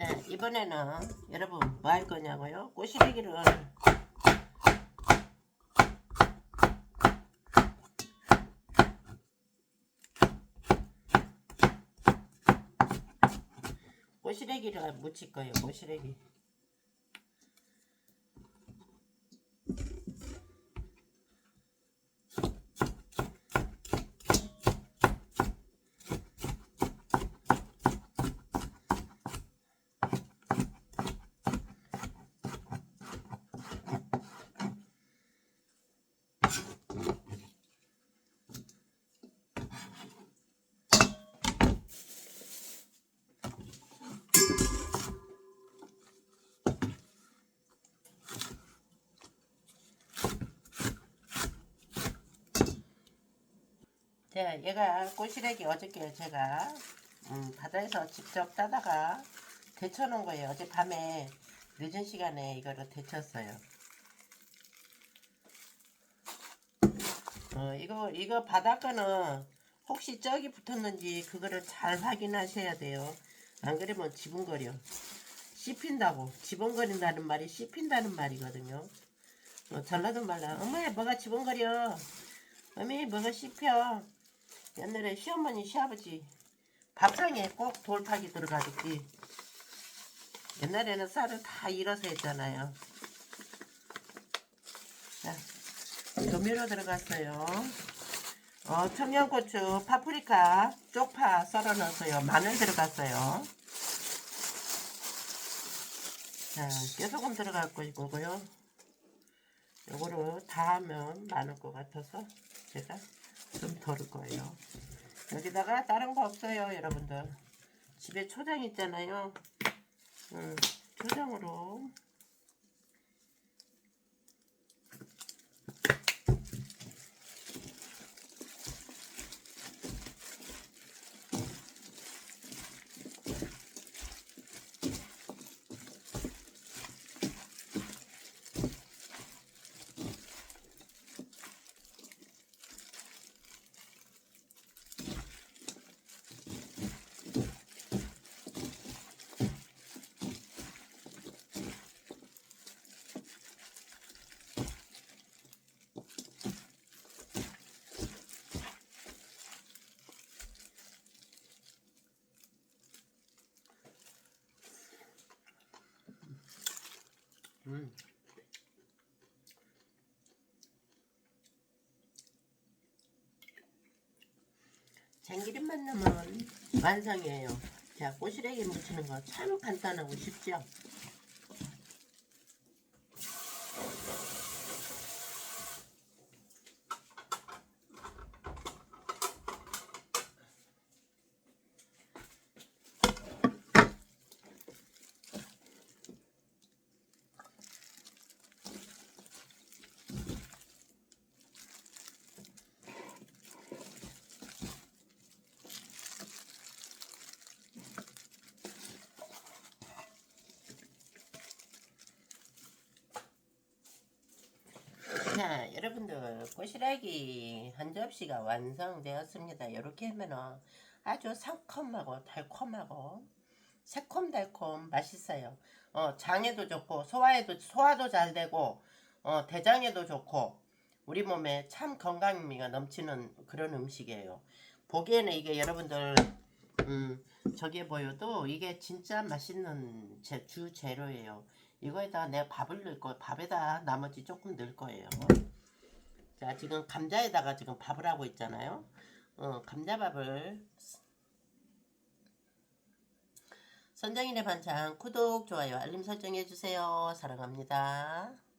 네, 이번에는 여러분 뭐 할 거냐고요? 꼬시래기를 꼬시래기를 묻힐 거예요. 꼬시래기. 자, 얘가 꼬시래기 어저께 제가 음, 바다에서 직접 따다가 데쳐놓은 거예요. 어제 밤에 늦은 시간에 이거를 데쳤어요. 어, 이거 이거 바닷가는 혹시 쩍이 붙었는지 그거를 잘 확인하셔야 돼요. 안 그러면 지붕거려. 씹힌다고. 지붕거린다는 말이 씹힌다는 말이거든요. 어, 전라도 말라. 엄마야 뭐가 지붕거려. 어미 뭐가 씹혀. 옛날에 시어머니 시아버지 밥상에 꼭 돌파기 들어가겠지. 옛날에는 쌀을 다 잃어서 했잖아요. 자, 조미료 들어갔어요. 어, 청양고추, 파프리카, 쪽파 썰어 넣었어요. 마늘 들어갔어요. 자, 깨소금 들어갈 거고요. 요거를 다 하면 많을 것 같아서 제가 좀 덜을 거예요. 여기다가 다른 거 없어요, 여러분들. 집에 초장 있잖아요. 음, 초장으로 음. 참기름만 넣으면 완성이에요. 자, 꼬시래기 무치는 거 참 간단하고 쉽죠? 자, 여러분들 꼬시래기 한 접시가 완성되었습니다. 이렇게 하면은 아주 상큼하고 달콤하고 새콤달콤 맛있어요. 어, 장에도 좋고 소화에도 소화도 잘 되고 어, 대장에도 좋고 우리 몸에 참 건강미가 넘치는 그런 음식이에요. 보기에는 이게 여러분들 음, 저게 보여도 이게 진짜 맛있는 제 주 재료예요. 이거에다 내가 밥을 넣을 거, 밥에다 나머지 조금 넣을 거예요. 자, 지금 감자에다가 지금 밥을 하고 있잖아요. 어, 감자밥을 선정인의 반찬 구독, 좋아요, 알림 설정 해 주세요. 사랑합니다.